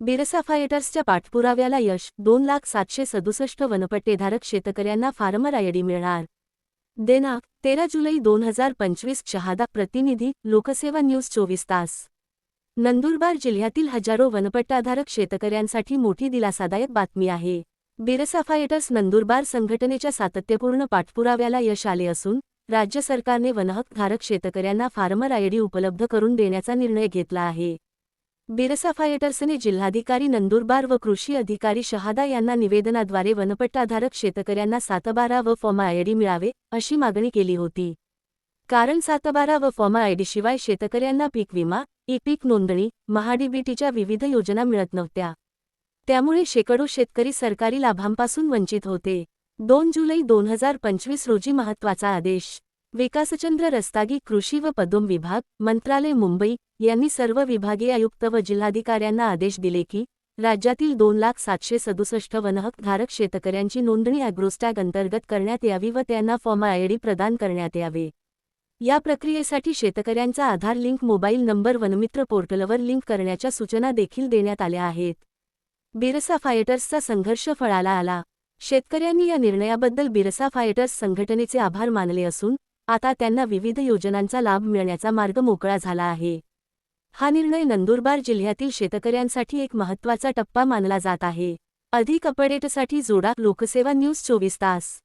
बिरसा फायटर्सच्या पाठपुराव्याला यश दोन लाख सातशे सदुसष्ट वनपट्टेधारक शेतकऱ्यांना फार्मर आयडी मिळणार. दिनांक तेरा जुलै दोन हजार पंचवीस शहादा प्रतिनिधी लोकसेवा न्यूज चोवीस तास. नंदुरबार जिल्ह्यातील हजारो वनपट्टाधारक शेतकऱ्यांसाठी मोठी दिलासादायक बातमी आहे. बिरसा फायटर्स नंदुरबार संघटनेच्या सातत्यपूर्ण पाठपुराव्याला यश आले असून राज्य सरकारने वनहकधारक शेतकऱ्यांना फार्मर आयडी उपलब्ध करून देण्याचा निर्णय घेतला आहे. बिरसा फायटर्सने जिल्हाधिकारी नंदुरबार व कृषी अधिकारी शहादा यांना निवेदनाद्वारे वनपट्टाधारक शेतकऱ्यांना सातबारा व फॉर्मा आयडी मिळावे अशी मागणी केली होती. कारण सातबारा व फॉर्मा आयडीशिवाय शेतकऱ्यांना पीक विमा ई पीक नोंदणी महाडीबीटीच्या विविध योजना मिळत नव्हत्या. त्यामुळे शेकडो शेतकरी सरकारी लाभांपासून वंचित होते. दोन जुलै दोन हजार पंचवीस रोजी महत्त्वाचा आदेश. विकासचंद्र रस्तागी कृषी व पदोम विभाग मंत्रालय मुंबई यांनी सर्व विभागीय आयुक्त व जिल्हाधिकाऱ्यांना आदेश दिले की राज्यातील दोन लाख सातशे सदुसष्ट वनहकधारक शेतकऱ्यांची नोंदणी अॅग्रोस्टॅग अंतर्गत करण्यात यावी व त्यांना फॉर्म आयडी प्रदान करण्यात यावे. या प्रक्रियेसाठी शेतकऱ्यांचा Aadhaar link mobile number Vanmitra पोर्टलवर लिंक करण्याच्या सूचना देखील देण्यात आल्या आहेत. बिरसा फायटर्सचा संघर्ष फळाला आला. शेतकऱ्यांनी या निर्णयाबद्दल बिरसा फायटर्स संघटनेचे आभार मानले असून आता त्यांना विविध योजनांचा लाभ मिळण्याचा मार्ग मोकळा झाला आहे. हा निर्णय नंदुरबार जिल्ह्यातील शेतकऱ्यांसाठी एक महत्त्वाचा टप्पा मानला जात आहे. अधिक अपडेटसाठी जोडा लोकसेवा न्यूज चोवीस तास.